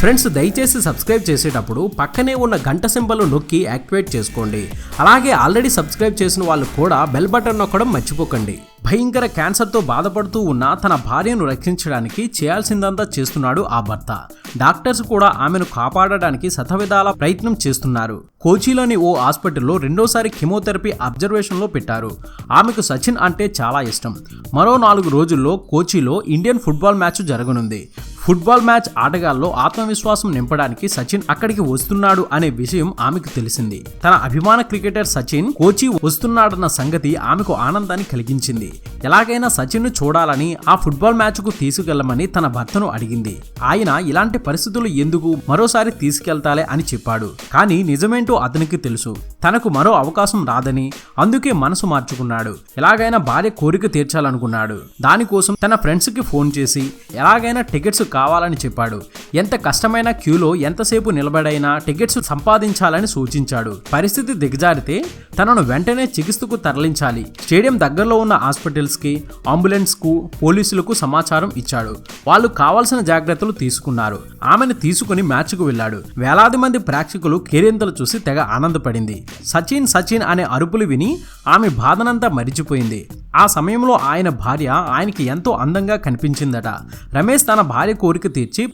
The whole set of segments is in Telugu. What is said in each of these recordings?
ఫ్రెండ్స్ దయచేసి సబ్స్క్రైబ్ చేసేటప్పుడు పక్కనే ఉన్న గంట సింబల్ నొక్కి యాక్టివేట్ చేసుకోండి. అలాగే ఆల్రెడీ సబ్స్క్రైబ్ చేసిన వాళ్ళు కూడా బెల్ బటన్ నొక్కడం మర్చిపోకండి. భయంకర క్యాన్సర్తో బాధపడుతూ ఉన్న తన భార్యను రక్షించడానికి చేయాల్సిందంతా చేస్తున్నాడు ఆ భర్త. డాక్టర్స్ కూడా ఆమెను కాపాడడానికి శతవిధాల ప్రయత్నం చేస్తున్నారు. కోచిలోని ఓ హాస్పిటల్లో రెండోసారి కెమోథెరపీ అబ్జర్వేషన్లో పెట్టారు. ఆమెకు సచిన్ అంటే చాలా ఇష్టం. మరో నాలుగు రోజుల్లో కోచిలో ఇండియన్ ఫుట్బాల్ మ్యాచ్ జరగనుంది. ఫుట్బాల్ మ్యాచ్ ఆటగాల్లో ఆత్మవిశ్వాసం నింపడానికి సచిన్ అక్కడికి వస్తున్నాడు అనే విషయం ఆమెకు తెలిసింది. తన అభిమాన క్రికెటర్ సచిన్ కోచి వస్తున్నాడన్న సంగతి ఆమెకు ఆనందాన్ని కలిగించింది. ఎలాగైనా సచిన్ను చూడాలని ఆ ఫుట్బాల్ మ్యాచ్కు తీసుకెళ్ళమని తన భర్తను అడిగింది. ఆయన ఇలాంటి పరిస్థితులు ఎందుకు మరోసారి తీసుకెళ్తాలే అని చెప్పాడు. కానీ నిజమేంటో అతనికి తెలుసు. తనకు మరో అవకాశం రాదని అందుకే మనసు మార్చుకున్నాడు. ఎలాగైనా భార్య కోరిక తీర్చాలనుకున్నాడు. దానికోసం తన ఫ్రెండ్స్కి ఫోన్ చేసి ఎలాగైనా టికెట్స్ కావాలని చెప్పాడు. ఎంత కష్టమైన క్యూలో ఎంతసేపు నిలబడైనా టికెట్స్ సంపాదించాలని సూచించాడు. పరిస్థితి దిగజారితే తనను వెంటనే చికిత్సకు తరలించాలి. స్టేడియం దగ్గరలో ఉన్న హాస్పిటల్స్కి అంబులెన్స్కు పోలీసులకు సమాచారం ఇచ్చాడు. వాళ్ళు కావాల్సిన జాగ్రత్తలు తీసుకున్నారు. ఆమెను తీసుకుని మ్యాచ్కు వెళ్ళాడు. వేలాది మంది ప్రేక్షకులు కేరింతలు చూసి తెగ ఆనందపడింది. సచిన్ సచిన్ అనే అరుపులు విని ఆమె బాధనంతా మరిచిపోయింది. ఆ సమయంలో ఆయన భార్య ఆయనకి ఎంతో అందంగా కనిపించిందట. రమేష్ తన భార్య కోరిక తీర్చి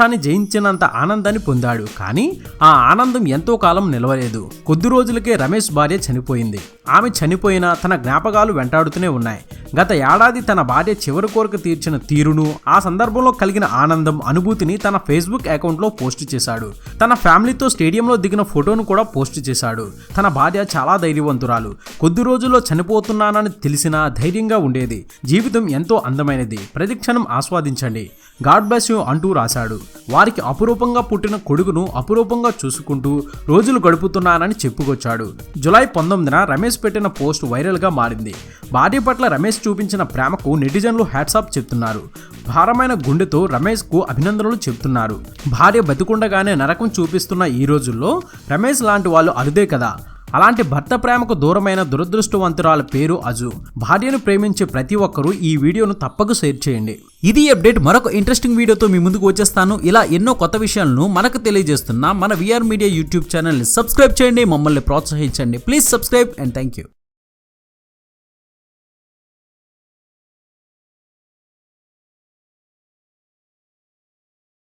ప్రపంచాన్ని జయించినంత ఆనందాన్ని పొందాడు. కానీ ఆ ఆనందం ఎంతో కాలం నిలవలేదు. కొద్ది రోజులకే రమేష్ భార్య చనిపోయింది. ఆమె చనిపోయినా తన జ్ఞాపకాలు వెంటాడుతూనే ఉన్నాయి. గత ఏడాది తన భార్య చివరి కోరిక తీర్చిన తీరును ఆ సందర్భంలో కలిగిన ఆనందం అనుభూతిని తన ఫేస్బుక్ అకౌంట్లో పోస్ట్ చేశాడు. తన ఫ్యామిలీతో స్టేడియంలో దిగిన ఫోటోను కూడా పోస్ట్ చేశాడు. తన భార్య చాలా ధైర్యవంతురాలు. కొద్ది రోజుల్లో చనిపోతున్నానని తెలిసినా ధైర్యంగా ఉండేది. జీవితం ఎంతో అందమైనది. ప్రతి క్షణం ఆస్వాదించండి. గాడ్ బ్లెస్ యూ అంటూ రాశాడు. వారికి అపురూపంగా పుట్టిన కొడుకును అపురూపంగా చూసుకుంటూ రోజులు గడుపుతున్నానని చెప్పుకొచ్చాడు. జులై పంతొమ్మిదిన రమేష్ పెట్టిన పోస్ట్ వైరల్గా మారింది. భార్య పట్ల రమేష్ చూపించిన ప్రేమకు నెటిజన్లు హ్యాట్సాప్ చెప్తున్నారు. భారమైన గుండెతో రమేష్కు అభినందనలు చెప్తున్నారు. భార్య బతికుండగానే నరకం చూపిస్తున్న ఈ రోజుల్లో రమేష్ లాంటి వాళ్ళు అరుదే కదా. అలాంటి భర్త ప్రేమకు దూరమైన దురదృష్టవంతురాల పేరు అజు. భార్యను ప్రేమించే ప్రతి ఒక్కరూ ఈ వీడియోను తప్పక షేర్ చేయండి. ఇది అప్డేట్ మరొక ఇంట్రెస్టింగ్ వీడియోతో మీ ముందుకు వచ్చేస్తాను. ఇలా ఎన్నో కొత్త విషయాలను మనకు తెలియజేస్తున్న మన విఆర్ మీడియా యూట్యూబ్ ఛానల్ని సబ్స్క్రైబ్ చేయండి. మమ్మల్ని ప్రోత్సహించండి. Please subscribe and thank you